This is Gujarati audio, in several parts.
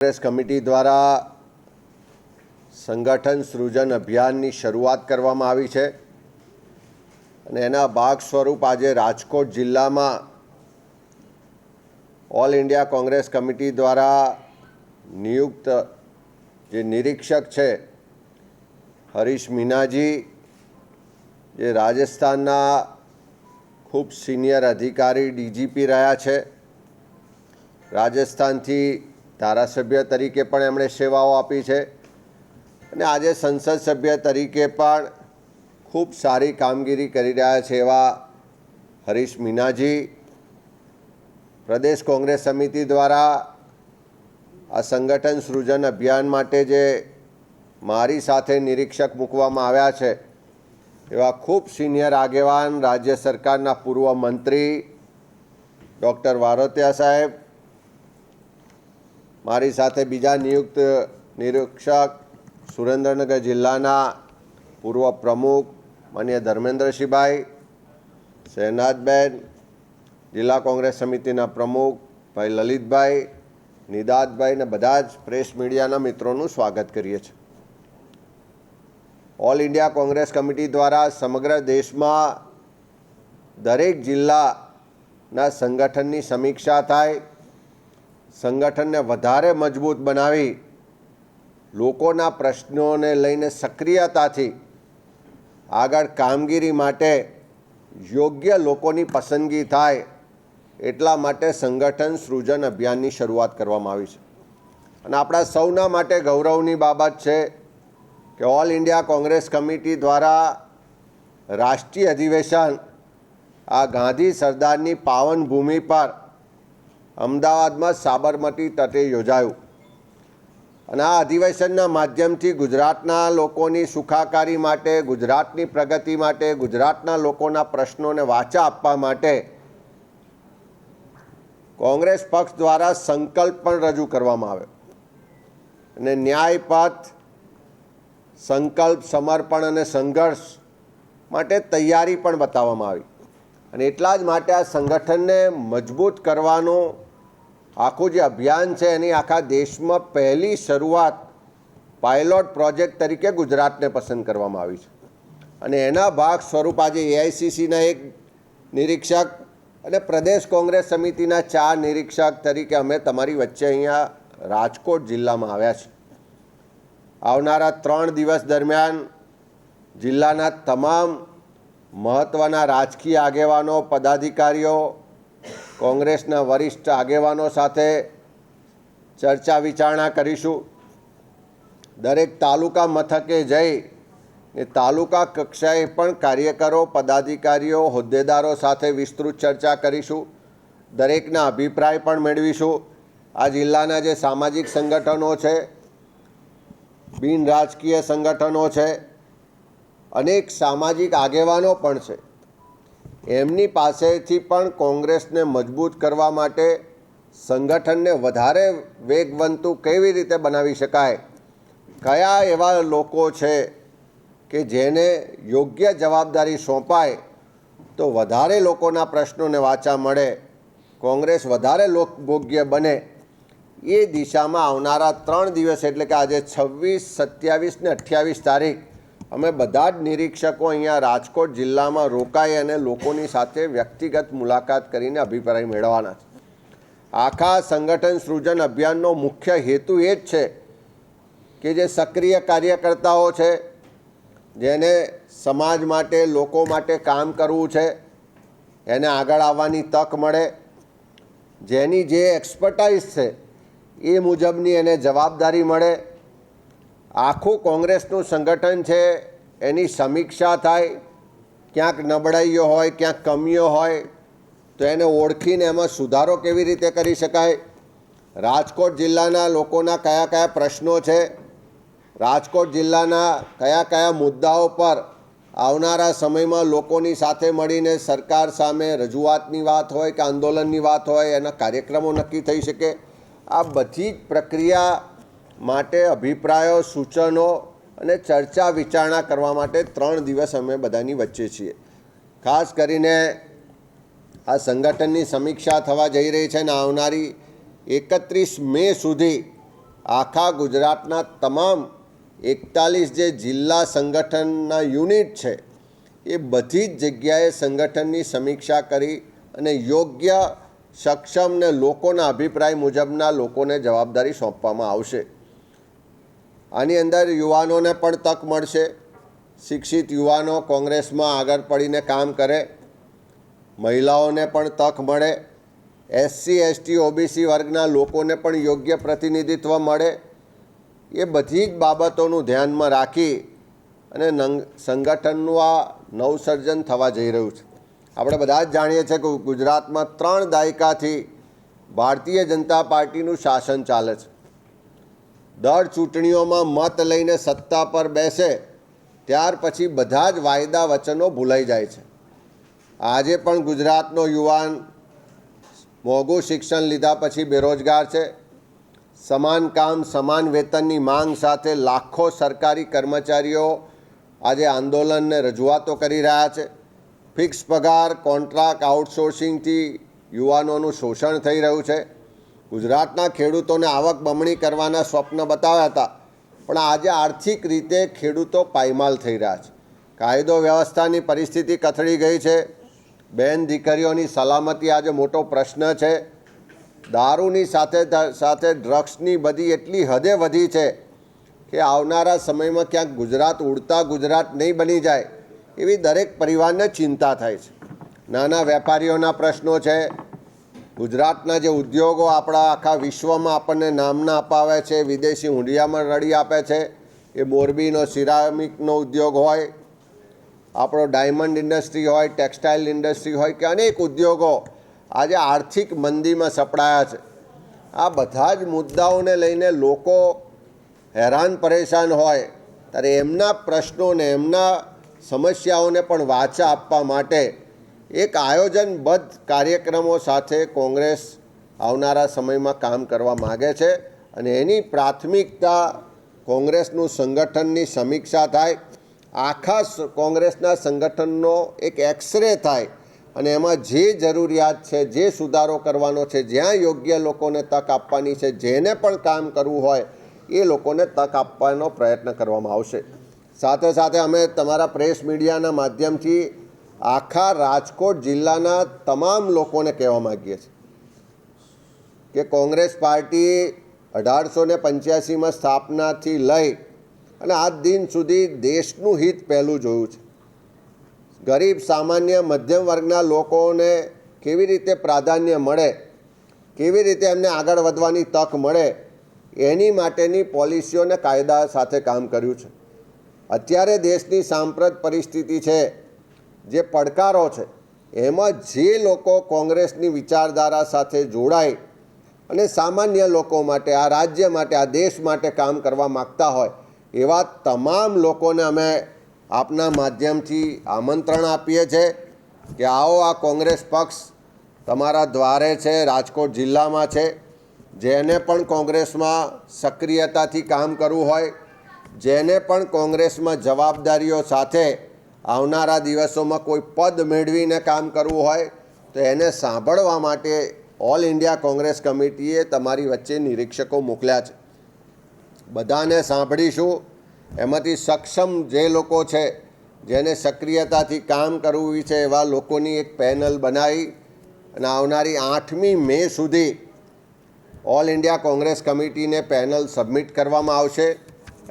કોંગ્રેસ કમિટી દ્વારા સંગઠન સૃજન અભિયાનની શરૂઆત કરવામાં આવી છે અને એના ભાગ સ્વરૂપ આજે રાજકોટ જિલ્લામાં ઓલ ઇન્ડિયા કોંગ્રેસ કમિટી દ્વારા નિયુક્ત જે નિરીક્ષક છે હરીશ મીનાજી, જે રાજસ્થાનના ખૂબ સિનિયર અધિકારી ડીજીપી રહ્યા છે, રાજસ્થાનથી ધારાસભ્ય તરીકે પણ એમણે સેવાઓ આપી છે. અને આજે સંસદ સભ્ય તરીકે પણ ખૂબ સારી કામગીરી કરી રહ્યા છે એવા હરીશ મીનાજી. પ્રદેશ કોંગ્રેસ સમિતિ દ્વારા આ સંગઠન સૃજન અભિયાન માટે જે મારી સાથે નિરીક્ષક મૂકવામાં આવ્યા છે, એવા ખૂબ સિનિયર આગેવાન રાજ્ય સરકારના પૂર્વ મંત્રી ડૉક્ટર વારોતિયા સાહેબ મારી સાથે બીજા નિયુક્ત નિરીક્ષક સુરેન્દ્રનગર જિલ્લાના પૂર્વ પ્રમુખ માન્ય ધર્મેન્દ્રસિંહભાઈ શહેનાજબેન જિલ્લા કોંગ્રેસ સમિતિના પ્રમુખ ભાઈ લલિતભાઈ નિદાતભાઈ ને બધા જ પ્રેસ મીડિયાના મિત્રોનું સ્વાગત કરીએ છીએ. ઓલ ઇન્ડિયા કોંગ્રેસ કમિટી દ્વારા સમગ્ર દેશમાં દરેક જિલ્લાના સંગઠનની સમીક્ષા થાય સંગઠનને વધારે મજબૂત બનાવી લોકોના પ્રશ્નોને લઈને સક્રિયતાથી આગળ કામગીરી માટે યોગ્ય લોકોની પસંદગી થાય એટલા માટે સંગઠન સૃજન અભિયાનની શરૂઆત કરવામાં આવી છે. અને આપણા સૌના માટે ગૌરવની બાબત છે કે ઓલ ઇન્ડિયા કોંગ્રેસ કમિટી દ્વારા રાષ્ટ્રીય અધિવેશન આ ગાંધી સરદારની પાવન ભૂમિ પર અમદાવાદમાં સાબરમતી તટે યોજાયું. અને આ અધિવેશનના માધ્યમથી ગુજરાતના લોકોની સુખાકારી માટે, ગુજરાતની પ્રગતિ માટે, ગુજરાતના લોકોના પ્રશ્નોને વાચા આપવા માટે કોંગ્રેસ પક્ષ દ્વારા સંકલ્પ પણ રજૂ કરવામાં આવ્યો. અને ન્યાયપથ, સંકલ્પ, સમર્પણ અને સંઘર્ષ માટે તૈયારી પણ બતાવવામાં આવી. અને એટલા જ માટે આ સંગઠનને મજબૂત કરવાનું આખું જે અભિયાન છે એની આખા દેશમાં પહેલી શરૂઆત પાયલોટ પ્રોજેક્ટ તરીકે ગુજરાતને પસંદ કરવામાં આવી છે. અને એના ભાગ સ્વરૂપ આજે એઆઈસીસીના એક નિરીક્ષક અને પ્રદેશ કોંગ્રેસ સમિતિના ચાર નિરીક્ષક તરીકે અમે તમારી વચ્ચે અહીંયા રાજકોટ જિલ્લામાં આવ્યા છીએ. આવનારા ત્રણ દિવસ દરમિયાન જિલ્લાના તમામ મહત્ત્વના રાજકીય આગેવાનો, પદાધિકારીઓ કોંગ્રેસના વરિષ્ઠ આગેવાનો સાથે ચર્ચા વિચારણા કરીશું. દરેક તાલુકા મથકે જઈ એ તાલુકા કક્ષાએ પણ કાર્યકરો, પદાધિકારીઓ, હોદ્દેદારો સાથે વિસ્તૃત ચર્ચા કરીશું. દરેકના અભિપ્રાય પણ મેળવીશું. આ જિલ્લાના જે સામાજિક સંગઠનો છે, બિન રાજકીય સંગઠનો છે, અનેક સામાજિક આગેવાનો પણ છે. એમની પાસેથી પણ કોંગ્રેસને મજબૂત કરવા માટે સંગઠનને વધારે વેગવંતું કેવી રીતે બનાવી શકાય? કયા એવા લોકો છે કે જેને યોગ્ય જવાબદારી સોંપાય તો વધારે લોકોના પ્રશ્નોને વાચા મળે, કોંગ્રેસ વધારે લોકભોગ્ય બને? એ દિશામાં આવનારા ત્રણ દિવસ, એટલે કે આજે છવ્વીસ, સત્યાવીસ ને અઠ્યાવીસ તારીખ અમે બધા જ નિરીક્ષકો અહીંયા રાજકોટ જિલ્લામાં રોકાઈ અને લોકોની સાથે વ્યક્તિગત મુલાકાત કરીને અભિપ્રાય મેળવવાના છે. આખા સંગઠન સૃજન અભિયાનનો મુખ્ય હેતુ એ જ છે કે જે સક્રિય કાર્યકર્તાઓ છે, જેને સમાજ માટે, લોકો માટે કામ કરવું છે, એને આગળ આવવાની તક મળે, જેની જે એક્સપર્ટાઇઝ છે એ મુજબની એને જવાબદારી મળે આખું કોંગ્રેસનું સંગઠન છે, એની સમીક્ષા થાય, ક્યાંક નબળાઈઓ હોય, ક્યાંક કમીઓ હોય, તો એને ઓળખીને એમાં સુધારો કેવી રીતે કરી શકાય? રાજકોટ જિલ્લાના લોકોના કયા કયા પ્રશ્નો છે? રાજકોટ જિલ્લાના કયા કયા મુદ્દાઓ પર આવનારા સમયમાં લોકોની સાથે મળીને સરકાર સામે રજૂઆતની વાત હોય કે આંદોલનની વાત હોય, એના કાર્યક્રમો નક્કી થઈ શકે? આ બધી જ પ્રક્રિયા માટે અભિપ્રાયો, સૂચનો અને ચર્ચા વિચારણા કરવા માટે ત્રણ દિવસ અમે બધાની વચ્ચે છીએ. ખાસ કરીને આ સંગઠનની સમીક્ષા થવા જઈ રહી છે અને આવનારી એકત્રીસ મે સુધી આખા ગુજરાતના તમામ એકતાલીસ જે જિલ્લા સંગઠનના યુનિટ છે, એ બધી જ જગ્યાએ સંગઠનની સમીક્ષા કરી અને યોગ્ય સક્ષમ ને લોકોના અભિપ્રાય મુજબના લોકોને જવાબદારી સોંપવામાં આવશે. આની અંદર યુવાનોને પણ તક મળશે. શિક્ષિત યુવાનો કોંગ્રેસમાં આગળ પડીને કામ કરે. મહિલાઓને પણ તક મળે. એસસી એસટી ઓબીસી વર્ગના લોકોને પણ યોગ્ય પ્રતિનિધિત્વ મળે. એ બધી જ બાબતોનું ધ્યાનમાં રાખી અને સંગઠનનું આ નવસર્જન થવા જઈ રહ્યું છે. આપણે બધા જ જાણીએ છીએ કે ગુજરાતમાં ત્રણ દાયકાથી ભારતીય જનતા પાર્ટીનું શાસન ચાલે છે. દર ચૂંટણીઓમાં મત લઈને સત્તા પર બેસે, ત્યાર પછી બધા જ વાયદા વચનો ભૂલાઈ જાય છે. આજે પણ ગુજરાતનો યુવાન મોંઘું શિક્ષણ લીધા પછી બેરોજગાર છે. સમાન કામ, સમાન વેતનની માંગ સાથે લાખો સરકારી કર્મચારીઓ આજે આંદોલનને રજૂઆતો કરી રહ્યા છે. ફિક્સ પગાર, કોન્ટ્રાક્ટ આઉટસોર્સિંગથી યુવાનોનું શોષણ થઈ રહ્યું છે. ગુજરાતના ખેડૂતોને આવક બમણી કરવાના સ્વપ્ન બતાવ્યા હતા. પણ આજે આર્થિક રીતે ખેડૂતો પાયમાલ થઈ રહ્યા છે. કાયદો વ્યવસ્થાની પરિસ્થિતિ કથળી ગઈ છે. બેન દીકરીઓની સલામતી આજે મોટો પ્રશ્ન છે. દારૂની સાથે સાથે ડ્રગ્સની બધી એટલી હદે વધી છે કે આવનારા સમયમાં ક્યાંક ગુજરાત ઉડતા ગુજરાત નહીં બની જાય એવી દરેક પરિવારને ચિંતા થાય છે. નાના વેપારીઓના પ્રશ્નો છે. ગુજરાતના જે ઉદ્યોગો આપણા આખા વિશ્વમાં આપણને નામના અપાવે છે, વિદેશી હુંડિયામાં રડી આપે છે, એ મોરબીનો સિરામિકનો ઉદ્યોગ હોય, આપણો ડાયમંડ ઇન્ડસ્ટ્રી હોય, ટેક્સટાઇલ ઇન્ડસ્ટ્રી હોય કે અનેક ઉદ્યોગો આજે આર્થિક મંદીમાં સપડાયા છે. આ બધા જ મુદ્દાઓને લઈને લોકો હેરાન પરેશાન હોય, ત્યારે એમના પ્રશ્નોને, એમના સમસ્યાઓને પણ વાચા આપવા માટે એક આયોજનબદ્ધ કાર્યક્રમો સાથે કોંગ્રેસ આવનારા સમયમાં કામ કરવા માગે છે અને એની પ્રાથમિકતા કોંગ્રેસનું સંગઠનની સમીક્ષા થાય. આખા કોંગ્રેસના સંગઠનનો એક એક્સરે થાય અને એમાં જે જરૂરિયાત છે, જે સુધારો કરવાનો છે, જ્યાં યોગ્ય લોકોને તક આપવાની છે, જેને પણ કામ કરવું હોય, એ લોકોને તક આપવાનો પ્રયત્ન કરવામાં આવશે. સાથે સાથે અમે તમારા પ્રેસ મીડિયાના માધ્યમથી આખા રાજકોટ જિલ્લાના તમામ લોકોને કહેવા માગીએ છીએ કે કોંગ્રેસ પાર્ટી અઢારસો ને પંચ્યાસીમાં સ્થાપનાથી લઈ અને આજ દિન સુધી દેશનું હિત પહેલું જોયું છે. ગરીબ, સામાન્ય, મધ્યમ વર્ગના લોકોને કેવી રીતે પ્રાધાન્ય મળે, કેવી રીતે એમને આગળ વધવાની તક મળે, એની માટેની પોલિસીઓને કાયદા સાથે કામ કર્યું છે. અત્યારે દેશની સાંપ્રત પરિસ્થિતિ છે જે પડકારો છે, એમાં જે લોકો કોંગ્રેસની વિચારધારા સાથે જોડાય અને સામાન્ય લોકો માટે, આ રાજ્ય માટે, આ દેશ માટે કામ કરવા માગતા હોય, એવા તમામ લોકોને અમે આપના માધ્યમથી આમંત્રણ આપીએ છીએ કે આવો આ કોંગ્રેસ પક્ષ તમારા દ્વારે છે, રાજકોટ જિલ્લામાં છે, જેને પણ કોંગ્રેસમાં સક્રિયતાથી કામ કરવું હોય, જેને પણ કોંગ્રેસમાં જવાબદારીઓ સાથે આવનારા દિવસોમાં કોઈ પદ મેળવીને કામ કરવું હોય, તો એને સાંભળવા માટે ઓલ ઇન્ડિયા કોંગ્રેસ કમિટીએ તમારી વચ્ચે નિરીક્ષકો મોકલ્યા છે. બધાને સાંભળીશું. એમાંથી સક્ષમ જે લોકો છે, જેને સક્રિયતાથી કામ કરવું છે, એવા લોકોની એક પેનલ બનાવી અને આવનારી આઠમી મે સુધી ઓલ ઇન્ડિયા કોંગ્રેસ કમિટીને પેનલ સબમિટ કરવામાં આવશે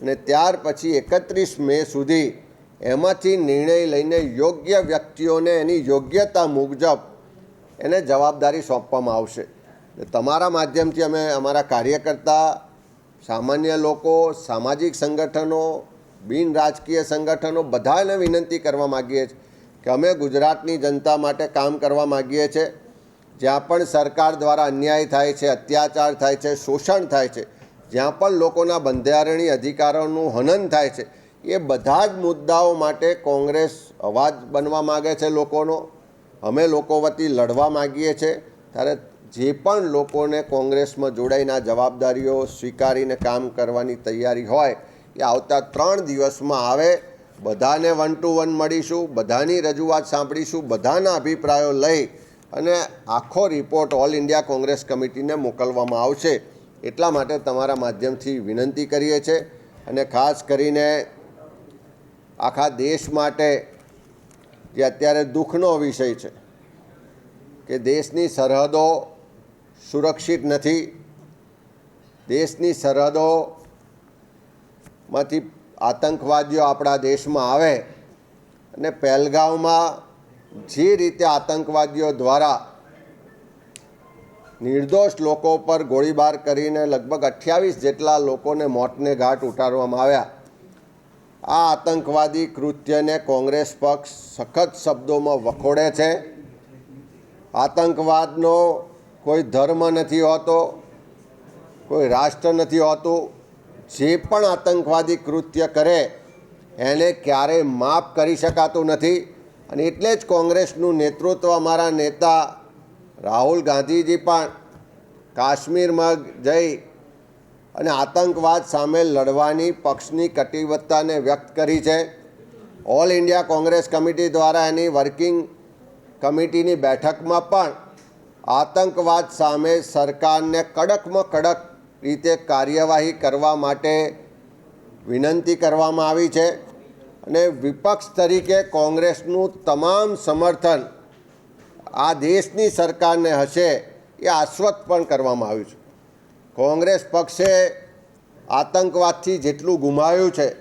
અને ત્યાર પછી એકત્રીસ મે સુધી એમાંથી નિર્ણય લઈને યોગ્ય વ્યક્તિઓને એની યોગ્યતા મુજબ એને જવાબદારી સોંપવામાં આવશે. તમારા માધ્યમથી અમે અમારા કાર્યકર્તા, સામાન્ય લોકો, સામાજિક સંગઠનો, બિન રાજકીય સંગઠનો બધાને વિનંતી કરવા માગીએ છીએ કે અમે ગુજરાતની જનતા માટે કામ કરવા માગીએ છીએ. જ્યાં પણ સરકાર દ્વારા અન્યાય થાય છે, અત્યાચાર થાય છે, શોષણ થાય છે, જ્યાં પણ લોકોના બંધારણીય અધિકારોનું હનન થાય છે એ બધા જ મુદ્દાઓ માટે કોંગ્રેસ અવાજ બનવા માગે છે લોકોનો. અમે લોકો વતી લડવા માગીએ છીએ ત્યારે જે પણ લોકોને કોંગ્રેસમાં જોડાઈને જવાબદારીઓ સ્વીકારીને કામ કરવાની તૈયારી હોય, એ આવતા ત્રણ દિવસમાં આવે. બધાને વન ટુ વન મળીશું, બધાની રજૂઆત સાંભળીશું, બધાના અભિપ્રાયો લઈ અને આખો રિપોર્ટ ઓલ ઇન્ડિયા કોંગ્રેસ કમિટીને મોકલવામાં આવશે. એટલા માટે તમારા માધ્યમથી વિનંતી કરીએ છીએ અને ખાસ કરીને આખા દેશ માટે જે અત્યારે દુઃખનો વિષય છે કે દેશની સરહદો સુરક્ષિત નથી. દેશની સરહદોમાંથી આતંકવાદીઓ આપણા દેશમાં આવે અને પહેલગામમાં જે રીતે આતંકવાદીઓ દ્વારા નિર્દોષ લોકો પર ગોળીબાર કરીને લગભગ અઠ્યાવીસ જેટલા લોકોને મોતને ઘાટ ઉતારવામાં આવ્યા આ આતંકવાદી કૃત્યને કોંગ્રેસ પક્ષ સખત શબ્દોમાં વખોડે છે. આતંકવાદનો કોઈ ધર્મ નથી હોતો, કોઈ રાષ્ટ્ર નથી હોતું. જે પણ આતંકવાદી કૃત્ય કરે, એને ક્યારેય માફ કરી શકાતું નથી. અને એટલે જ કોંગ્રેસનું નેતૃત્વ અમારા નેતા રાહુલ ગાંધીજી પણ કાશ્મીરમાં જઈ અને આતંકવાદ સામે લડવાની પક્ષની કટિબદ્ધતાને વ્યક્ત કરી છે. ઓલ ઇન્ડિયા કોંગ્રેસ કમિટી દ્વારા એની વર્કિંગ કમિટીની બેઠકમાં પણ આતંકવાદ સામે સરકારને કડકમાં કડક રીતે કાર્યવાહી કરવા માટે વિનંતી કરવામાં આવી છે અને વિપક્ષ તરીકે કોંગ્રેસનું તમામ સમર્થન આ દેશની સરકારને હશે એ આશ્વત પણ કરવામાં આવ્યું છે. કોંગ્રેસ પક્ષે આતંકવાદથી જેટલું ગુમાવ્યું છે,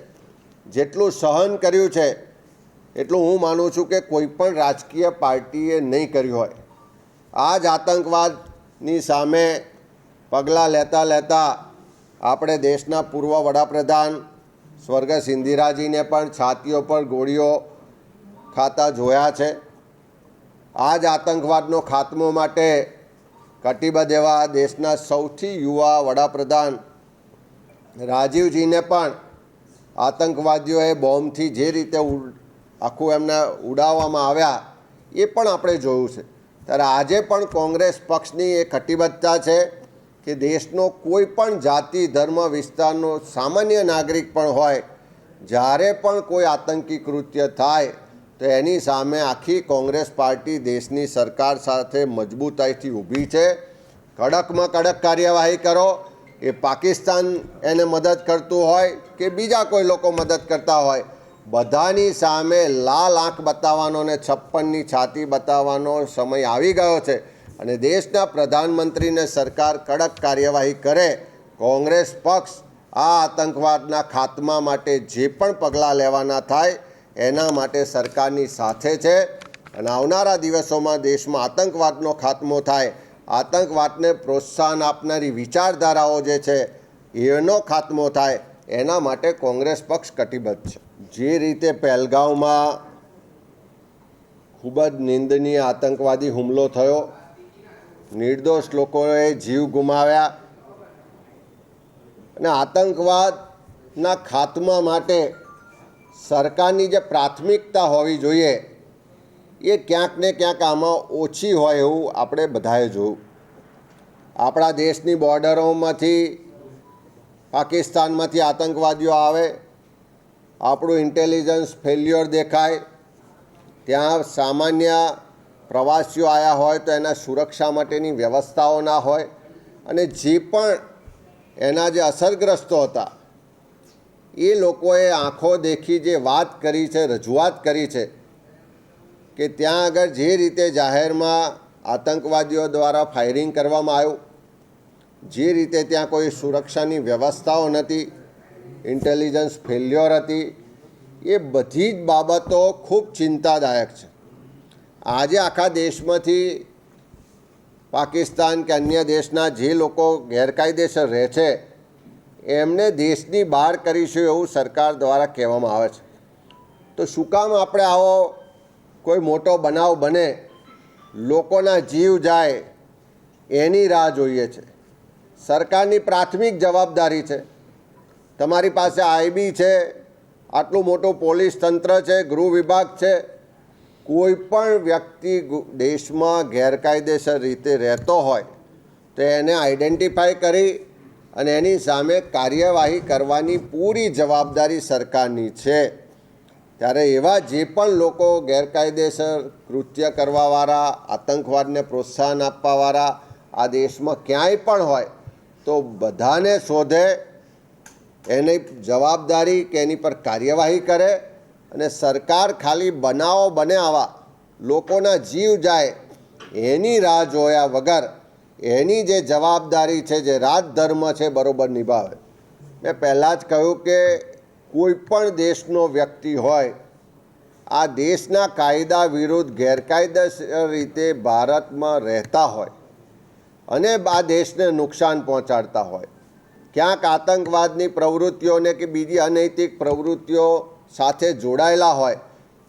જેટલું સહન કર્યું છે, એટલું હું માનું છું કે કોઈ પણ રાજકીય પાર્ટીએ નહીં કર્યું હોય. આ જ આતંકવાદની સામે પગલાં લેતા લેતા આપણે દેશના પૂર્વ વડાપ્રધાન સ્વર્ગસ્થ ઇન્દિરાજીને પણ છાતીઓ પર ગોળીઓ ખાતા જોયા છે. આ જ આતંકવાદનો ખાત્મો માટે કટિબદ્ધ એવા દેશના સૌથી યુવા વડાપ્રધાન રાજીવજીને પણ આતંકવાદીઓએ બોમ્બથી જે રીતે આખું એમને ઉડાવવામાં આવ્યા, એ પણ આપણે જોયું છે. ત્યારે આજે પણ કોંગ્રેસ પક્ષની એ કટિબદ્ધતા છે કે દેશનો કોઈ પણ જાતિ, ધર્મ, વિસ્તારનો સામાન્ય નાગરિક પણ હોય, જ્યારે પણ કોઈ આતંકી કૃત્ય થાય તો એની સામે આખી કોંગ્રેસ પાર્ટી દેશની સરકાર સાથે મજબૂતાઈથી ઊભી છે. કડકમાં કડક કાર્યવાહી કરો. એ પાકિસ્તાન એને મદદ કરતું હોય કે બીજા કોઈ લોકો મદદ કરતા હોય, બધાની સામે લાલ આંખ બતાવવાનો ને છપ્પનની છાતી બતાવવાનો સમય આવી ગયો છે અને દેશના પ્રધાનમંત્રીને સરકાર કડક કાર્યવાહી કરે, કોંગ્રેસ પક્ષ આ આતંકવાદના ખાત્મા માટે જે પણ પગલાં લેવાના થાય એના માટે સરકારની સાથે છે. અને આવનારા દિવસોમાં દેશમાં આતંકવાદનો ખાત્મો થાય. આતંકવાદને પ્રોત્સાહન આપનારી વિચારધારાઓ જે છે, એનો ખાત્મો થાય. એના માટે કોંગ્રેસ પક્ષ કટિબદ્ધ છે. જે રીતે પહેલગાંવમાં ખૂબ જ નિંદનીય આતંકવાદી હુમલો થયો. નિર્દોષ લોકોએ જીવ ગુમાવ્યા. અને આતંકવાદના ખાત્મા માટે સરકારની જે પ્રાથમિકતા હોવી જોઈએ, એ ક્યાંક ને ક્યાંક આમાં ઓછી હોય એવું આપણે બધાએ જોયું. આપણા દેશની બોર્ડરોમાંથી, પાકિસ્તાનમાંથી આતંકવાદીઓ આવે, આપણું ઇન્ટેલિજન્સ ફેલ્યોર દેખાય, ત્યાં સામાન્ય પ્રવાસીઓ આવ્યા હોય તો એના સુરક્ષા માટેની વ્યવસ્થાઓ ના હોય, અને જે પણ એના જે અસરગ્રસ્તો હતા એ લોકોએ આંખો દેખી જે વાત કરી છે, રજૂઆત કરી છે, કે ત્યાં આગળ જે રીતે જાહેરમાં આતંકવાદીઓ દ્વારા ફાયરિંગ કરવામાં આવ્યું, જે રીતે ત્યાં કોઈ સુરક્ષાની વ્યવસ્થાઓ નથી ઇન્ટેલિજન્સ ફેલ્યોર હતી, એ બધી જ બાબતો ખૂબ ચિંતાદાયક છે. આજે આખા દેશમાંથી પાકિસ્તાન કે અન્ય દેશના જે લોકો ગેરકાયદેસર રહે છે એમને દેશની બહાર કરીશું એવું સરકાર દ્વારા કહેવામાં આવે છે. તો શું કામ આપણે આવો કોઈ મોટો બનાવ બને, લોકોના જીવ જાય, એની રાહ જોઈએ છે. સરકારની પ્રાથમિક જવાબદારી છે. તમારી પાસે આઈબી છે, આટલું મોટું પોલીસ તંત્ર છે, ગૃહ વિભાગ છે, કોઈ પણ વ્યક્તિ દેશમાં ગેરકાયદેસર રીતે રહેતો હોય, તો એને આઈડેન્ટિફાય કરી અને એની સામે કાર્યવાહી કરવાની પૂરી જવાબદારી સરકારની છે. ત્યારે એવા જે પણ લોકો ગેરકાયદેસર કૃત્ય કરવાવાળા, આતંકવાદને પ્રોત્સાહન આપવાવાળા આ દેશમાં ક્યાંય પણ હોય, તો બધાને શોધે એની જવાબદારી કે એની પર કાર્યવાહી કરે અને સરકાર ખાલી બનાવો બને આવા લોકોના જીવ જાય એની રાહ જોયા વગર એની જે જવાબદારી છે, જે રાજધર્મ છે, બરોબર નિભાવે. મેં પહેલાં જ કહ્યું કે કોઈ પણ દેશનો વ્યક્તિ હોય, આ દેશના કાયદા વિરુદ્ધ ગેરકાયદેસર રીતે ભારતમાં રહેતા હોય અને આ દેશને નુકસાન પહોંચાડતા હોય. ક્યાંક આતંકવાદની પ્રવૃત્તિઓને કે બીજી અનૈતિક પ્રવૃત્તિઓ સાથે જોડાયેલા હોય,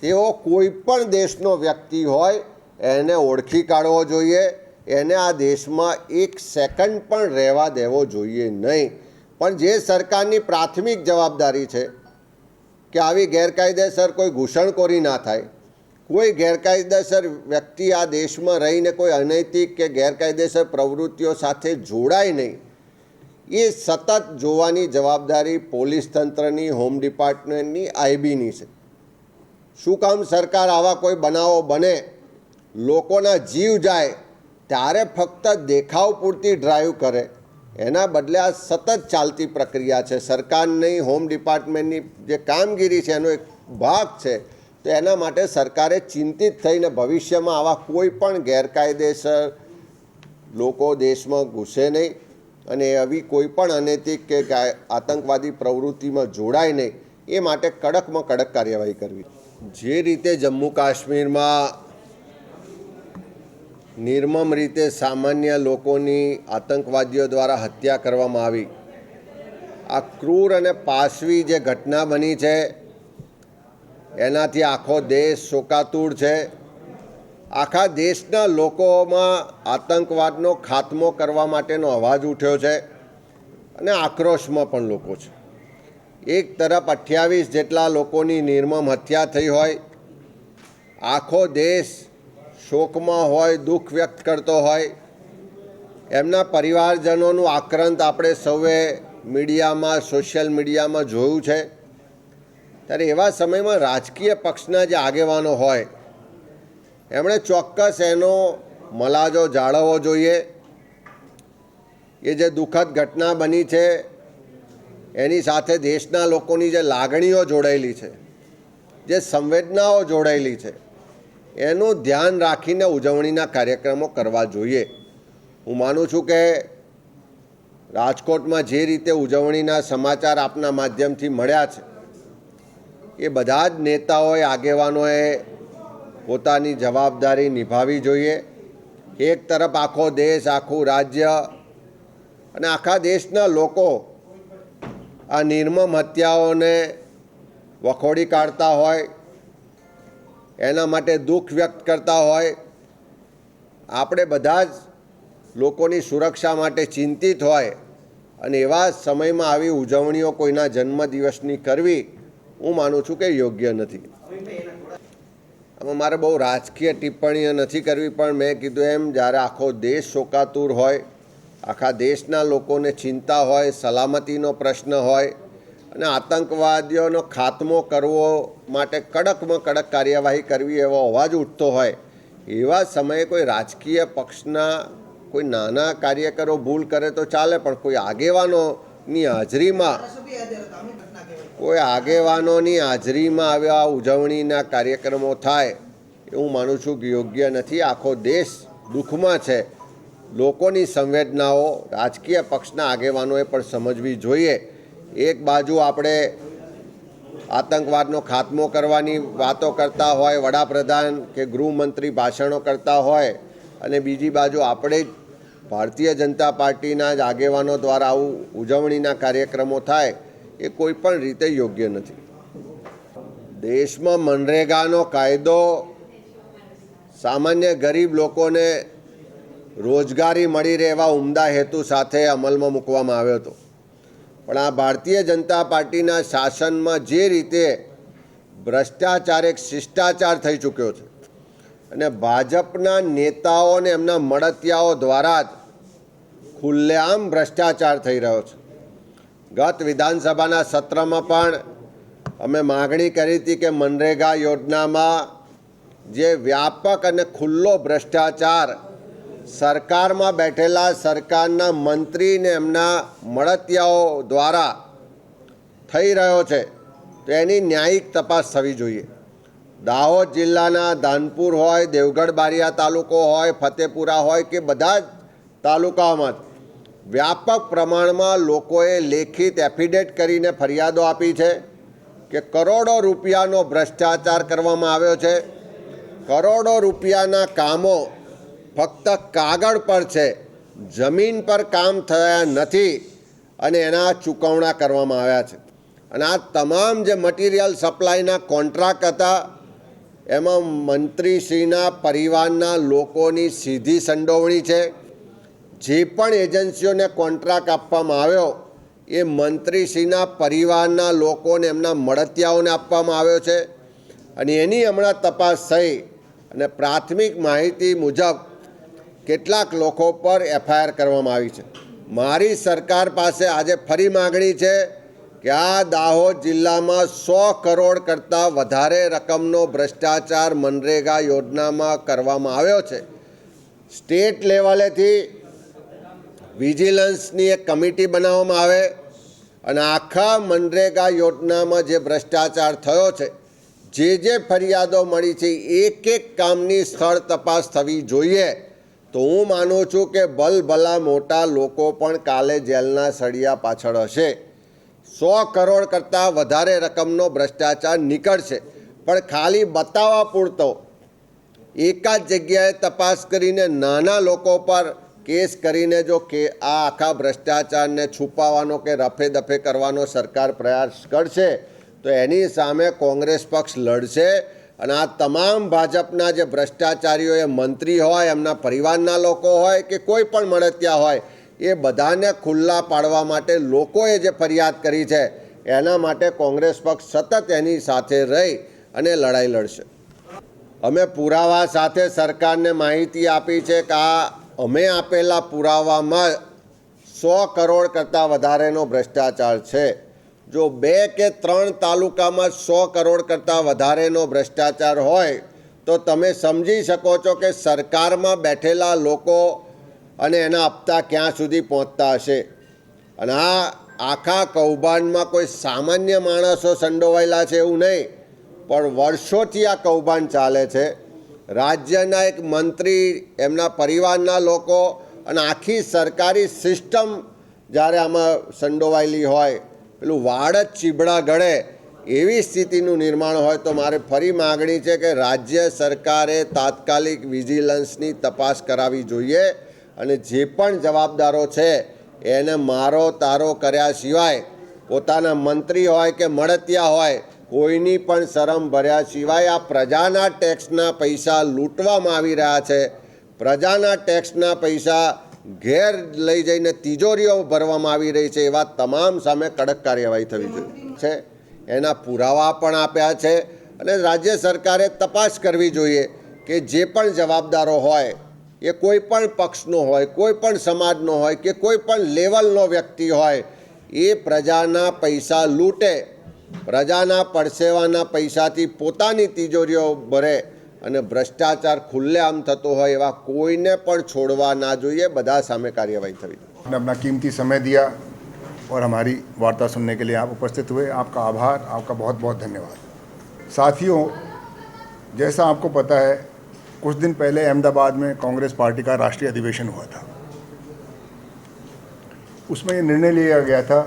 તેઓ કોઈ પણ દેશનો વ્યક્તિ હોય, એને ઓળખી કાઢવો જોઈએ એને આ દેશમાં એક સેકન્ડ પણ રહેવા દેવો જોઈએ નહીં. પણ જે સરકારની પ્રાથમિક જવાબદારી છે કે આવી ગેરકાયદેસર કોઈ ઘૂસણખોરી ના થાય, કોઈ ગેરકાયદેસર વ્યક્તિ આ દેશમાં રહીને કોઈ અનૈતિક કે ગેરકાયદેસર પ્રવૃત્તિઓ સાથે જોડાય નહીં, એ સતત જોવાની જવાબદારી પોલીસ તંત્રની, હોમ ડિપાર્ટમેન્ટની, આઈબીની છે. શું કામ સરકાર આવા કોઈ બનાવો બને, લોકોના જીવ જાય ત્યારે ફક્ત દેખાવ પૂરતી ડ્રાઈવ કરે. એના બદલે આ સતત ચાલતી પ્રક્રિયા છે. સરકારની હોમ ડિપાર્ટમેન્ટની જે કામગીરી છે, એનો એક ભાગ છે. તો એના માટે સરકારે ચિંતિત થઈને ભવિષ્યમાં આવા કોઈ પણ ગેરકાયદેસર લોકો દેશમાં ઘૂસે નહીં અને આવી કોઈ પણ અનૈતિક કે આતંકવાદી પ્રવૃત્તિમાં જોડાય નહીં, એ માટે કડકમાં કડક કાર્યવાહી કરવી. જે રીતે જમ્મુ કાશ્મીરમાં નિર્મમ રીતે સામાન્ય લોકોની આતંકવાદીઓ દ્વારા હત્યા કરવામાં આવી. આ ક્રૂર અને પાશવી જે ઘટના બની છે, એનાથી આખો દેશ શોકાતુર છે. આખા દેશના લોકોમાં આતંકવાદનો ખાત્મો કરવા માટેનો અવાજ ઉઠ્યો છે અને આક્રોશમાં પણ લોકો છે. એક તરફ અઠ્યાવીસ જેટલા લોકોની નિર્મમ હત્યા થઈ હોય, આખો દેશ શોકમાં હોય, દુઃખ વ્યક્ત કરતો હોય, એમના પરિવારજનોનું આક્રંત આપણે સૌએ મીડિયામાં, સોશિયલ મીડિયામાં જોયું છે. ત્યારે એવા સમયમાં રાજકીય પક્ષના જે આગેવાનો હોય, એમણે ચોક્કસ એનો મલાજો જાળવવો જોઈએ. એ જે દુઃખદ ઘટના બની છે, એની સાથે દેશના લોકોની જે લાગણીઓ જોડાયેલી છે, જે સંવેદનાઓ જોડાયેલી છે એનું ધ્યાન રાખીને ઉજવણીના કાર્યક્રમો કરવા જોઈએ. હું માનું છું કે રાજકોટમાં જે રીતે ઉજવણીના સમાચાર આપના માધ્યમથી મળ્યા છે, એ બધા જ નેતાઓએ, આગેવાનોએ પોતાની જવાબદારી નિભાવી જોઈએ. એક તરફ આખો દેશ, આખું રાજ્ય અને આખા દેશના લોકો આ નિર્મમ હત્યાઓને વખોડી કાઢતા હોય એના માટે દુઃખ વ્યક્ત કરતા હોય. આપણે બધા જ લોકોની સુરક્ષા માટે ચિંતિત હોય અને એવા સમયમાં આવી ઉજવણીઓ કોઈના જન્મદિવસની કરવી, હું માનું છું કે યોગ્ય નથી. આમાં મારે બહુ રાજકીય ટિપ્પણીઓ નથી કરવી, પણ મેં કીધું એમ, જ્યારે આખો દેશ શોકાતુર હોય, આખા દેશના લોકોને ચિંતા હોય, સલામતીનો પ્રશ્ન હોય અને આતંકવાદીઓનો ખાત્મો કરવો માટે કડકમાં કડક કાર્યવાહી કરવી એવો અવાજ ઉઠતો હોય, એવા સમયે કોઈ રાજકીય પક્ષના કોઈ નાના કાર્યકરો ભૂલ કરે તો ચાલે, પણ કોઈ આગેવાનોની હાજરીમાં કોઈ આગેવાનોની હાજરીમાં આવ્યા ઉજવણીના કાર્યક્રમો થાય એ હું માનું છું કે યોગ્ય નથી. આખો દેશ દુઃખમાં છે. લોકોની સંવેદનાઓ રાજકીય પક્ષના આગેવાનોએ પણ સમજવી જોઈએ. એક બાજુ આપણે આતંકવાદનો ખાત્મો કરવાની વાતો કરતા હોય, વડાપ્રધાન કે ગૃહમંત્રી ભાષણો કરતા હોય, અને બીજી બાજુ આપણે ભારતીય જનતા પાર્ટીના જ આગેવાનો દ્વારા આવું ઉજવણીના કાર્યક્રમો થાય, એ કોઈ પણ રીતે યોગ્ય નથી. દેશમાં મનરેગાનો કાયદો સામાન્ય ગરીબ લોકોને રોજગારી મળી રહેવા ઉમદા હેતુ સાથે અમલમાં મૂકવામાં આવ્યો હતો. પણ આ ભારતીય જનતા પાર્ટીના શાસનમાં જે રીતે ભ્રષ્ટાચાર એક શિષ્ટાચાર થઈ ચૂક્યો છે અને ભાજપના નેતાઓ અને એમના મળતિયાઓ દ્વારા જ ખુલ્લેઆમ ભ્રષ્ટાચાર થઈ રહ્યો છે. ગત વિધાનસભાના સત્રમાં પણ અમે માગણી કરી હતી કે મનરેગા યોજનામાં જે વ્યાપક અને ખુલ્લો ભ્રષ્ટાચાર સરકારમાં બેઠેલા સરકારના મંત્રી ને એમના મળતિયાઓ દ્વારા થઈ રહ્યો છે તો એની ન્યાયિક તપાસ થવી જોઈએ. દાહોદ જિલ્લાના ધાનપુર હોય, દેવગઢ બારિયા તાલુકો હોય, ફતેપુરા હોય કે બધા જ તાલુકાઓમાં વ્યાપક પ્રમાણમાં લોકોએ લેખિત એફિડેટ કરીને ફરિયાદો આપી છે કે કરોડો રૂપિયાનો ભ્રષ્ટાચાર કરવામાં આવ્યો છે. કરોડો રૂપિયાના કામો ફક્ત કાગળ પર છે. જમીન પર કામ થયા નથી અને એના ચૂકવણા કરવામાં આવ્યા છે. અને આ તમામ જે મટીરિયલ સપ્લાયના કોન્ટ્રાક્ટ હતા, એમાં મંત્રીશ્રીના પરિવારના લોકોની સીધી સંડોવણી છે. જે પણ એજન્સીઓને કોન્ટ્રાક્ટ આપવામાં આવ્યો, એ મંત્રીશ્રીના પરિવારના લોકોને એમના મળતિયાઓને આપવામાં આવ્યો છે. અને એની હમણાં તપાસ થઈ અને પ્રાથમિક માહિતી મુજબ કેટલાક લોકો પર એફઆઈઆર કરવામાં આવી છે. મારી સરકાર પાસે આજે ફરી માગણી છે કે આ દાહોદ જિલ્લામાં સો કરોડ કરતાં વધારે રકમનો ભ્રષ્ટાચાર મનરેગા યોજનામાં કરવામાં આવ્યો છે. સ્ટેટ લેવલેથી વિજિલન્સની એક કમિટી બનાવવામાં આવે અને આખા મનરેગા યોજનામાં જે ભ્રષ્ટાચાર થયો છે, જે જે ફરિયાદો મળી છે, એક એક કામની સ્થળ તપાસ થવી જોઈએ. તો હું માનું છું કે ભલભલા મોટા લોકો પણ કાલે જેલના સળિયા પાછળ હશે. સો કરોડ કરતાં વધારે રકમનો ભ્રષ્ટાચાર નીકળશે. પણ ખાલી બતાવવા પૂરતો, એકાદ જગ્યાએ તપાસ કરીને નાના લોકો પર કેસ કરીને જો કે આ આખા ભ્રષ્ટાચારને છુપાવવાનો કે રફે દફે કરવાનો સરકાર પ્રયાસ કરશે, તો એની સામે કોંગ્રેસ પક્ષ લડશે અને આ તમામ ભાજપના જે ભ્રષ્ટાચારીઓ એ મંત્રી હોય, એમના પરિવારના લોકો હોય કે કોઈ પણ મળતિયા હોય, એ બધાને ખુલ્લા પાડવા માટે લોકોએ જે ફરિયાદ કરી છે, એના માટે કોંગ્રેસ પક્ષ સતત એની સાથે રહી અને લડાઈ લડશે. અમે પુરાવા સાથે સરકારને માહિતી આપી છે કે આ અમે આપેલા પુરાવામાં સો કરોડ કરતાં વધારેનો ભ્રષ્ટાચાર છે. જો બે કે ત્રણ તાલુકામાં સો કરોડ કરતાં વધારેનો ભ્રષ્ટાચાર હોય, તો તમે સમજી શકો છો કે સરકારમાં બેઠેલા લોકો અને એના આપતા ક્યાં સુધી પહોંચતા હશે. અને આ આખા કૌભાંડમાં કોઈ સામાન્ય માણસો સંડોવાયેલા છે એવું નહીં, પણ વર્ષોથી આ કૌભાંડ ચાલે છે. રાજ્યના એક મંત્રી, એમના પરિવારના લોકો અને આખી સરકારી સિસ્ટમ જ્યારે આમાં સંડોવાયેલી હોય પેલું વાડ જ ચીબડા ગળે એવી સ્થિતિનું નિર્માણ હોય તો મારે ફરી માગણી છે કે રાજ્ય સરકારે તાત્કાલિક વિજિલન્સની તપાસ કરાવી જોઈએ અને જે પણ જવાબદારો છે એને મારો તારો કર્યા સિવાય, પોતાના મંત્રી હોય કે મળતિયા હોય, કોઈની પણ શરમ ભર્યા સિવાય આ પ્રજાના ટેક્સના પૈસા લૂંટવામાં આવી રહ્યા છે. પ્રજાના ટેક્સના પૈસા ઘેર લઈ જઈને તિજોરીઓ ભરવામાં આવી રહી છે એવા તમામ સામે કડક કાર્યવાહી થવી જોઈએ. છે. એના પુરાવા પણ આપ્યા છે અને રાજ્ય સરકારે તપાસ કરવી જોઈએ કે જે પણ જવાબદારો હોય, એ કોઈ પણ પક્ષનો હોય, કોઈ પણ સમાજનો હોય કે કોઈ પણ લેવલનો વ્યક્તિ હોય, એ પ્રજાના પૈસા લૂંટે. પ્રજાના પરસેવાના પૈસાથી પોતાની તિજોરીઓ ભરે. અને ભ્રષ્ટાચાર ખુલ્લેઆમ થતો હોય એવા કોઈને પણ છોડવા ના જોઈએ બધા સામે કાર્યવાહી થવી જોઈએ आपने अपना कीमती समय दिया और हमारी वार्ता सुनने के लिए आप उपस्थित हुए आपका आभार आपका बहुत बहुत धन्यवाद साथियों जैसा आपको पता है कुछ दिन पहले अहमदाबाद में कांग्रेस पार्टी का राष्ट्रीय अधिवेशन हुआ था उसमें ये निर्णय लिया गया था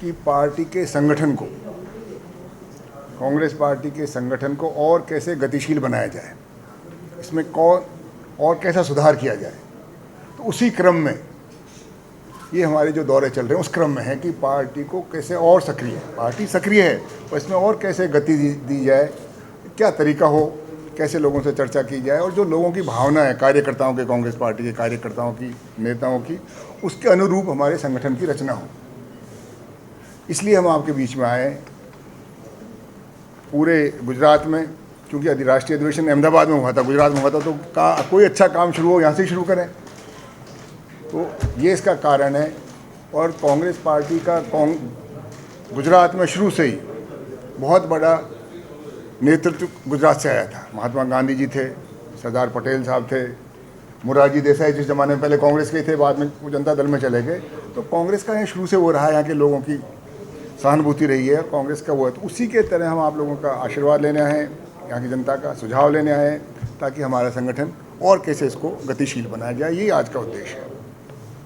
कि पार्टी के संगठन को कांग्रेस पार्टी के संगठन को और कैसे गतिशील बनाया जाए इसमें कौन और कैसा सुधार किया जाए तो उसी क्रम में ये हमारे जो दौरे चल रहे हैं उस क्रम में है कि पार्टी को कैसे और सक्रिय पार्टी सक्रिय है पर इसमें और कैसे गति दी, दी जाए क्या तरीका हो कैसे लोगों से चर्चा की जाए और जो लोगों की भावना है कार्यकर्ताओं के कांग्रेस पार्टी के कार्यकर्ताओं की नेताओं की उसके अनुरूप हमारे संगठन की रचना हो। इसलिए हम आपके बीच में आए पूरे गुजरात में, क्योंकि राष्ट्रीय अधिवेशन अहमदाबाद में हुआ था, गुजरात में हुआ था तो का कोई अच्छा काम शुरू हो, यहाँ से शुरू करें। तो ये इसका कारण है, और कांग्रेस पार्टी का गुजरात में शुरू से ही बहुत बड़ा नेतृत्व गुजरात से आया था। महात्मा गांधी जी थे, सरदार पटेल साहब थे, मुरारजी देसाई जिस ज़माने में पहले कांग्रेस के थे, बाद में वो जनता दल में चले गए। तो कांग्रेस का यहाँ शुरू से वो रहा है यहाँ के लोगों की सहानुभूति रही है, कांग्रेस का वो है तो उसी के तरह हम आप लोगों का आशीर्वाद लेने आए हैं, यहाँ की जनता का सुझाव लेने आए हैं, ताकि हमारा संगठन और कैसे इसको गतिशील बनाया जाए, ये आज का उद्देश्य है।